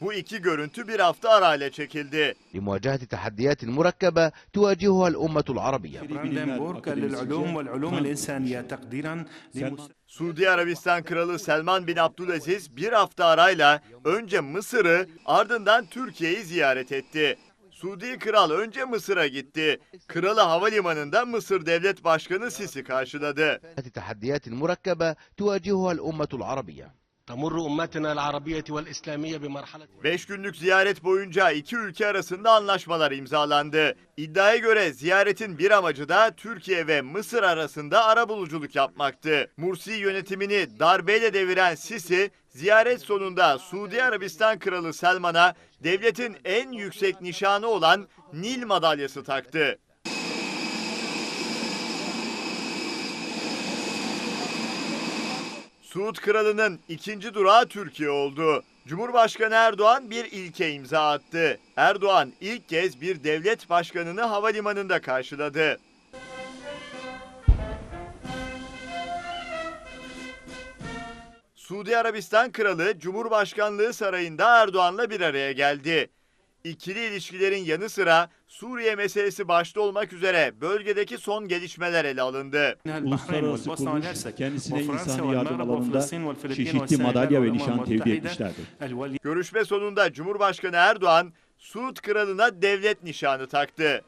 Bu iki görüntü bir hafta arayla çekildi. لمواجهة تحديات مركبة تواجهها الأمة العربية براندنبورغ للعلوم والعلوم الإنسانية تقديرا لمس... Suudi Arabistan Kralı Selman bin Abdülaziz bir hafta arayla önce Mısır'ı ardından Türkiye'yi ziyaret etti. Suudi Kral önce Mısır'a gitti. Kralı havalimanında Mısır Devlet Başkanı Sisi karşıladı. تحديات مركبة تواجهها الأمة العربية تمر أمتنا العربية والإسلامية بمرحلة Beş günlük ziyaret boyunca iki ülke arasında anlaşmalar imzalandı. İddiaya göre ziyaretin bir amacı da Türkiye ve Mısır arasında arabuluculuk yapmaktı. Mursi yönetimini darbeyle deviren Sisi, ziyaret sonunda Suudi Arabistan Kralı Selman'a devletin en yüksek nişanı olan Nil madalyası taktı. Suud Kralı'nın ikinci durağı Türkiye oldu. Cumhurbaşkanı Erdoğan bir ilke imza attı. Erdoğan ilk kez bir devlet başkanını havalimanında karşıladı. Suudi Arabistan Kralı Cumhurbaşkanlığı Sarayı'nda Erdoğan'la bir araya geldi. İkili ilişkilerin yanı sıra Suriye meselesi başta olmak üzere bölgedeki son gelişmeler ele alındı. Uluslararası kuruluş kendisine insani yardım alanında çeşitli madalya ve nişan tevdi etmişlerdir. Görüşme sonunda Cumhurbaşkanı Erdoğan Suud Kralı'na devlet nişanı taktı.